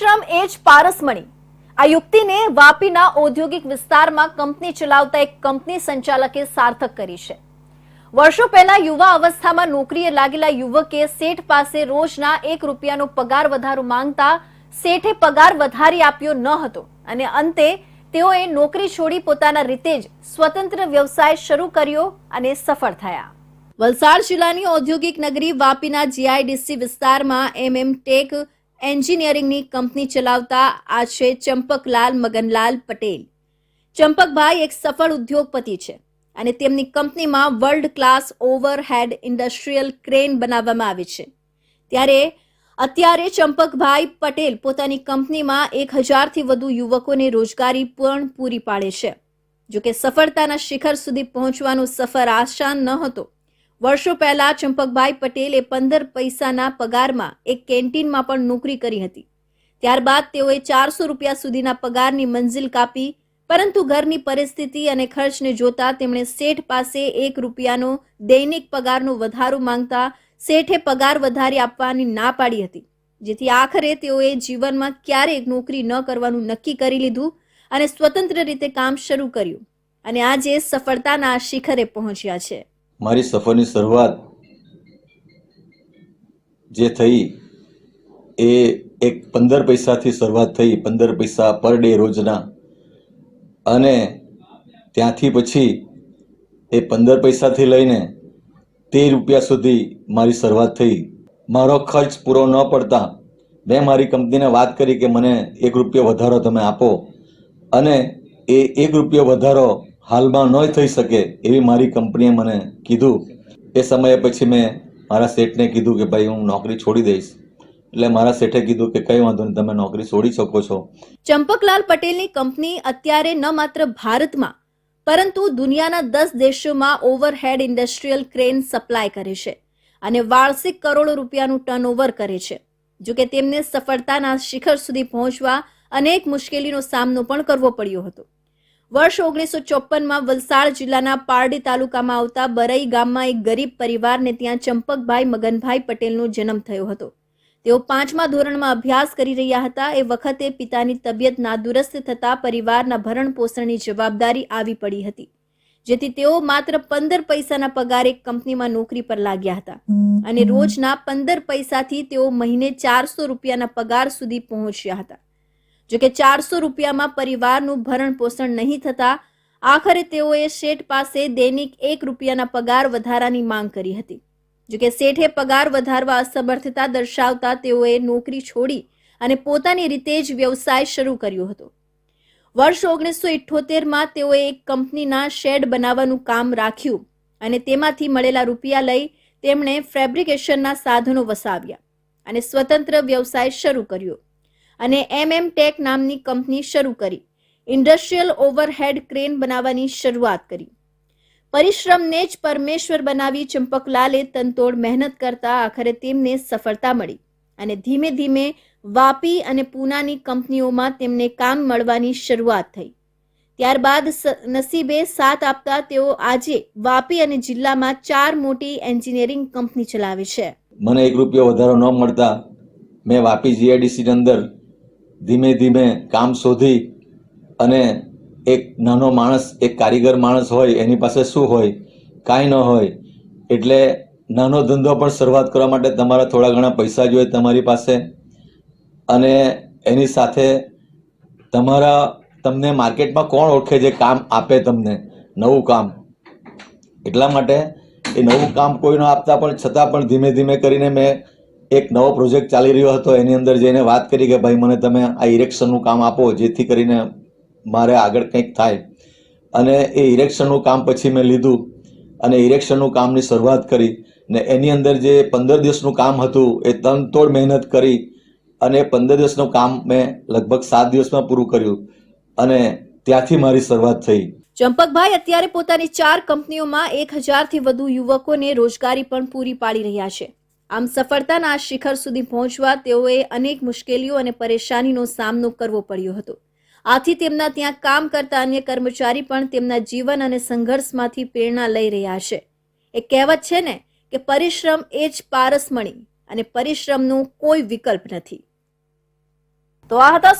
પરિશ્રમ એ જ પારસમણી આ યુક્તિને વાપીના ઔદ્યોગિક વિસ્તારમાં કંપની ચલાવતા એક કંપની સંચાલકે સાર્થક કરી છે. વર્ષો પહેલા યુવા અવસ્થામાં નોકરીએ લાગેલા યુવકે શેઠ પાસે રોજના એક રૂપિયાનો પગાર વધારો માંગતા શેઠે પગાર વધારી આપ્યો ન હતો અને અંતે તેઓએ નોકરી છોડી પોતાના રીતે જ સ્વતંત્ર વ્યવસાય શરૂ કર્યો અને સફળ થયા. વલસાડ જિલ્લાની ઔદ્યોગિક નગરી વાપીના જીઆઈડીસી વિસ્તારમાં એમએમ ટેક એન્જિનિયરિંગની કંપની ચલાવતા આ છે ચંપકલાલ મગનલાલ પટેલ. ચંપકભાઈ એક સફળ ઉદ્યોગપતિ છે અને તેમની કંપનીમાં world class overhead industrial crane બનાવવામાં આવે છે. ત્યારે અત્યારે ચંપકભાઈ પટેલ પોતાની કંપનીમાં એક હજારથી વધુ યુવકોને રોજગારી પણ પૂરી પાડે છે. જોકે સફળતાના શિખર સુધી પહોંચવાનો સફર આસાન ન હતો. વર્ષો પહેલા ચંપકભાઈ પટેલે પંદર પૈસાના પગારમાં એક કેન્ટીનમાં પણ નોકરી કરી હતી. ત્યારબાદ તેઓએ ચારસો રૂપિયા સુધીના પગારની મંજિલ કાપી, પરંતુ ઘરની પરિસ્થિતિ અને ખર્ચને જોતા તેમણે શેઠ પાસે એક રૂપિયાનો દૈનિક પગારનો વધારો માંગતા શેઠે પગાર વધારી આપવાની ના પાડી હતી. જેથી આખરે તેઓએ જીવનમાં ક્યારેય નોકરી ન કરવાનું નક્કી કરી લીધું અને સ્વતંત્ર રીતે કામ શરૂ કર્યું. અને આજે સફળતાના શિખરે પહોંચ્યા છે. મારી સફરની શરૂઆત જે થઈ એ એક પંદર પૈસાથી શરૂઆત થઈ, પંદર પૈસા પર ડે રોજના. અને ત્યાંથી પછી એ પંદર પૈસાથી લઈને તેર રૂપિયા સુધી મારી શરૂઆત થઈ. મારો ખર્ચ પૂરો ન પડતા મેં મારી કંપનીને વાત કરી કે મને એક રૂપિયો વધારો તમે આપો. અને એ એક રૂપિયો વધારો હાલમાં ન થઈ શકે એવી મારી કંપનીએ મને કીધું. એ સમયે પછી મેં મારા શેઠને કીધું કે ભાઈ હું નોકરી છોડી દઈશ. એટલે મારા શેઠે કીધું કે કંઈ વાંધો નહીં, તમે નોકરી છોડી શકો છો. ચંપકલાલ પટેલની કંપની અત્યારે ન માત્ર ભારતમાં, પરંતુ દુનિયાના દસ દેશોમાં ઓવરહેડ ઇન્ડસ્ટ્રીયલ ક્રેન સપ્લાય કરે છે અને વાર્ષિક કરોડો રૂપિયાનું ટર્નઓવર કરે છે. જોકે તેમને સફળતાના શિખર સુધી પહોંચવા અનેક મુશ્કેલીનો સામનો પણ કરવો પડ્યો હતો. વર્ષ ઓગણીસો ચોપનમાં વલસાડ જિલ્લાના પારડી તાલુકામાં આવતા બરઈ ગામમાં એક ગરીબ પરિવારને ત્યાં ચંપકભાઈ મગનભાઈ પટેલનો જન્મ થયો હતો. તેઓ પાંચમા ધોરણમાં અભ્યાસ કરી રહ્યા હતા. એ વખતે પિતાની તબિયત નાદુરસ્ત થતા પરિવારના ભરણ પોષણની જવાબદારી આવી પડી હતી જેથી તેઓ માત્ર પંદર પૈસાના પગારે કંપનીમાં નોકરી પર લાગ્યા હતા. અને રોજના પંદર પૈસાથી તેઓ મહિને ચારસો રૂપિયાના પગાર સુધી પહોંચ્યા હતા. જોકે ચારસો રૂપિયામાં પરિવારનું ભરણ પોષણ નહીં થતા, આખરે તેઓએ શેઠ પાસે દૈનિક એક રૂપિયાના પગાર વધારાની માંગ કરી હતી. જોકે શેઠે પગાર વધારવા અસમર્થતા દર્શાવતા તેઓએ નોકરી છોડી અને પોતાની રીતે જ વ્યવસાય શરૂ કર્યો હતો. વર્ષ ઓગણીસો ઇઠ્ઠોતેરમાં તેઓએ એક કંપનીના શેડ બનાવવાનું કામ રાખ્યું અને તેમાંથી મળેલા રૂપિયા લઈ તેમણે ફેબ્રિકેશનના સાધનો વસાવ્યા અને સ્વતંત્ર વ્યવસાય શરૂ કર્યો. અને એમએમ ટેક નામની કંપની શરૂ કરી. ઇન્ડસ્ટ્રીયલ ઓવરહેડ ક્રેન બનાવવાની શરૂઆત કરી. પરિશ્રમને જ પરમેશ્વર બનાવી ચંપકલાલે તનતોડ મહેનત કરતા આખરે તેમને સફળતા મળી અને ધીમે ધીમે વાપી અને પૂનાની કંપનીઓમાં તેમને કામ મળવાની શરૂઆત થઈ. ત્યારબાદ નસીબે સાથ આપતા તેઓ આજે વાપી અને જિલ્લામાં ચાર મોટી એન્જિનિયરિંગ કંપની ચલાવે છે. મને એક રૂપિયો વધારો ન મળતા મેં વાપી જીઆઈડીસીની અંદર ધીમે ધીમે કામ શોધી અને એક નાનો માણસ, એક કારીગર માણસ હોય, એની પાસે શું હોય, કાંઈ ન હોય, એટલે નાનો ધંધો પણ શરૂઆત કરવા માટે તમારા થોડા ઘણા પૈસા જોઈએ તમારી પાસે. અને એની સાથે તમારા, તમને માર્કેટમાં કોણ ઓળખે જે કામ આપે તમને, નવું કામ. એટલા માટે એ નવું કામ કોઈ ન આપતા, પણ છતાં પણ ધીમે ધીમે કરીને મેં એક નવો પ્રોજેક્ટ ચાલી રહ્યો હતો, એની અંદર જઈને વાત કરી કે ભાઈ, મને તમે આ ઇરેક્શનનું કામ આપો, જેથી કરીને મારે આગળ કંઈક થાય. અને એ ઇરેક્શનનું કામ પછી મેં લીધું અને ઇરેક્શનનું કામની શરૂઆત કરી ને એની અંદર જે પંદર દિવસનું કામ હતું, એ તનતોડ મહેનત કરી અને પંદર દિવસનું કામ મેં લગભગ સાત દિવસમાં પૂરું કર્યું અને ત્યાંથી મારી શરૂઆત થઈ. ચંપકભાઈ, અત્યારે પોતાની ચાર કંપનીઓમાં એક હજારથી વધુ યુવકોને રોજગારી પણ પૂરી પાડી રહ્યા છે. આમ સફળતાના શિખર સુધી પહોંચવા તેઓએ અનેક મુશ્કેલીઓ અને પરેશાનીનો સામનો કરવો પડ્યો હતો. આથી તેમના ત્યાં કામ કરતા અન્ય કર્મચારી પણ તેમના જીવન અને સંઘર્ષમાંથી પ્રેરણા લઈ રહ્યા છે. એ કહેવત છે ને કે પરિશ્રમ એ જ પારસમણી અને પરિશ્રમનો કોઈ વિકલ્પ નથી. તો આ હતા